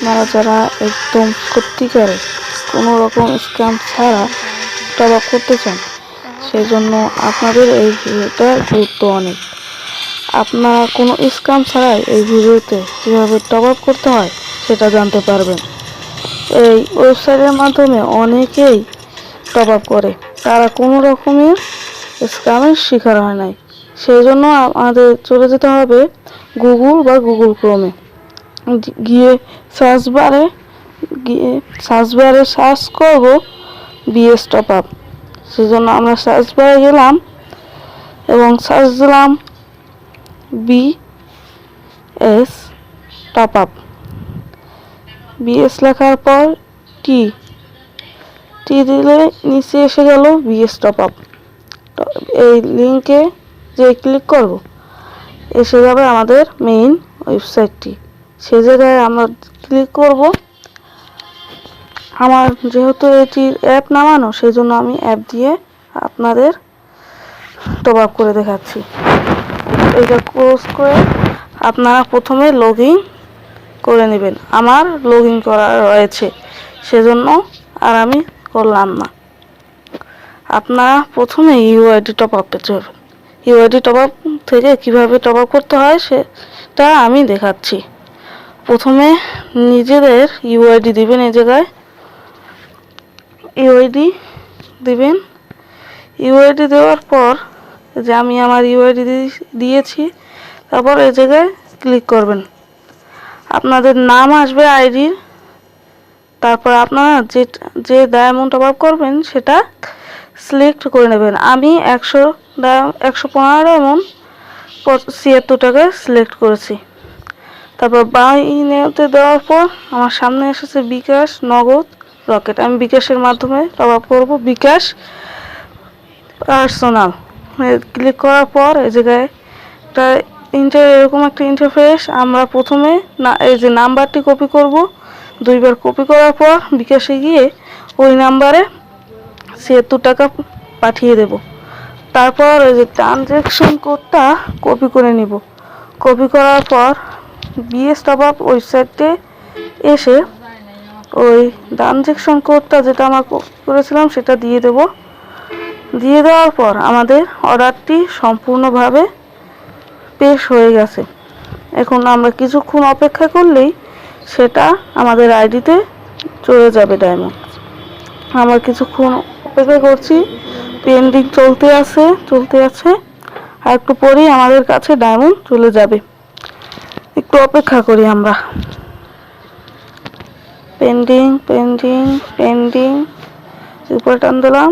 আপনারা যারা একদম সত্যিকারে কোনো রকম স্ক্যাম ছাড়া টপ করতে চান সেই জন্য আপনাদের এই ভিডিওটা গুরুত্ব অনেক। আপনারা কোনো স্ক্যাম ছাড়াই এই ভিডিওতে কীভাবে টপ আপ করতে হয় সেটা জানতে পারবেন। এই ওয়েবসাইটের মাধ্যমে অনেকেই টপ আপ করে, তারা কোনো রকমের স্ক্যামের শিকার হয় নাই। সেই জন্য আমাদের চলে যেতে হবে গুগল বা গুগল ক্রোমে গিয়ে সার্চ বারে গিয়ে সার্চ বারে সার্চ করব বিএস টপ আপ সেই জন্য আমরা সার্চ বারে গেলাম এবং সার্চ দিলাম B S top up BS লেখার পর টি টি দিলে নিচে এসে গেল বিএস টপ আপ এই লিঙ্কে যে ক্লিক করব, এসে যাবে আমাদের মেইন ওয়েবসাইটটি সে জায়গায় আমরা ক্লিক করব। আমার যেহেতু এটির অ্যাপ নামানো সেই জন্য আমি অ্যাপ দিয়ে আপনাদের টপ আপ করে দেখাচ্ছি। এটা ক্লোজ করে আপনারা প্রথমে লগ করে নেবেন। আমার লগ করা রয়েছে, সেজন্য আর আমি করলাম না। আপনারা প্রথমে ইউআইডি টপ আপ পেতে হবে ইউআইডি টপ আপ থেকে কীভাবে টপ আপ করতে হয়, সেটা আমি দেখাচ্ছি। প্রথমে নিজেদের ইউআইডি দিবেন এই জায়গায়। ইউআইডি দিবেন। ইউআইডি দেওয়ার পর যে আমি আমার ইউআইডি দিয়েছি, তারপর এই জায়গায় ক্লিক করবেন। আপনাদের নাম আসবে আইডির তারপর আপনারা যে যে ডায়মন্ড টপ আপ করবেন সেটা সিলেক্ট করে নেবেন। আমি একশো একশো পনেরো ডায়মন্ড ছিয়াত্তর টাকায় সিলেক্ট করেছি। তারপর বাই নেতে দেওয়ার পর আমার সামনে এসেছে বিকাশ নগদ রকেট। আমি বিকাশের মাধ্যমে টপ আপ করব। বিকাশ পার্সোনাল ক্লিক করার পর এই জায়গায় একটা ইন্টার এরকম একটা ইন্টারফেস আমরা প্রথমে না, এই যে নাম্বারটি কপি করব। দুইবার কপি করার পর বিকাশে গিয়ে ওই নাম্বারে ছিয়াত্তর টাকা পাঠিয়ে দেব। তারপর ওই যে ট্রানজ্যাকশন কোডটা কপি করে নিব। কপি করার পর বিএস টপ ওয়েবসাইটে এসে ওই ট্রানজ্যাকশন কোডটা যেটা আমরা করেছিলাম সেটা দিয়ে দেব। দিয়ে দেওয়ার পর আমাদের অর্ডারটি সম্পূর্ণভাবে পেশ হয়ে গেছে। এখন আমরা কিছুক্ষণ অপেক্ষা করলেই সেটা আমাদের আইডিতে চলে যাবে ডায়মন্ড। আমরা কিছুক্ষণ অপেক্ষা করছি, পেন্ডিং চলতে আছে চলতে আছে, আর একটু পরেই আমাদের কাছে ডায়মন্ড চলে যাবে। একটু অপেক্ষা করি আমরা। পেন্ডিং পেন্ডিং পেন্ডিং উপরে টান দিলাম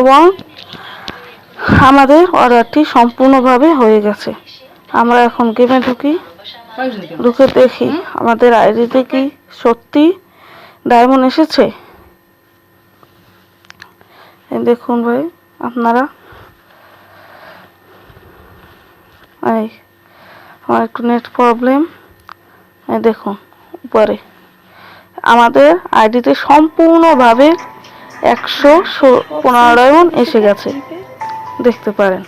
এবং আমাদের অর্ডারটি সম্পূর্ণভাবে হয়ে গেছে। আমরা এখন গেমে ঢুকি। ঢুকে দেখি আমাদের আইডিতে কি সত্যি ডায়মন্ড এসেছে? দেখুন ভাই, আপনারা এই আমার একটু নেট প্রবলেম দেখুন উপরে। আমাদের আইডিতে সম্পূর্ণভাবে একশো পনেরো এসে গেছে। দেখতে পারেন।